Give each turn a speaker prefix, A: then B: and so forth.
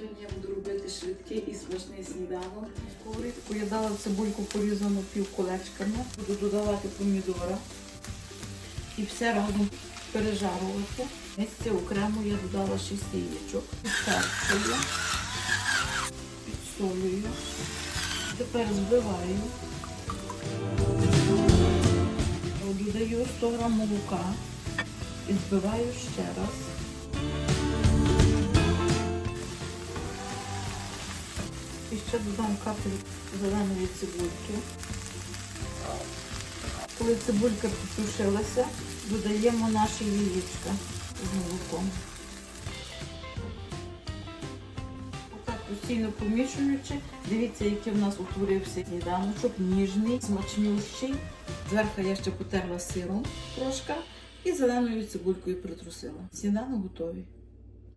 A: Я буду робити швидкий і смачний сніданок.
B: Сковорідку я дала цибульку порізану півколечками. Буду додавати помідора і все разом пережарувати. Місце окремо я додала 6 яєчок. Підперчую, підсолюю. Тепер збиваю. Додаю 100 г молока і збиваю ще раз. І ще додам капель зеленої цибульки. Коли цибулька підсушилася, додаємо наші яєчка з молоком. Отак постійно помішуючи, дивіться, який в нас утворився сніданочок, ніжний, смачнющий. Зверху я ще потерла сиром трошки і зеленою цибулькою притрусила. Сніданок готовий.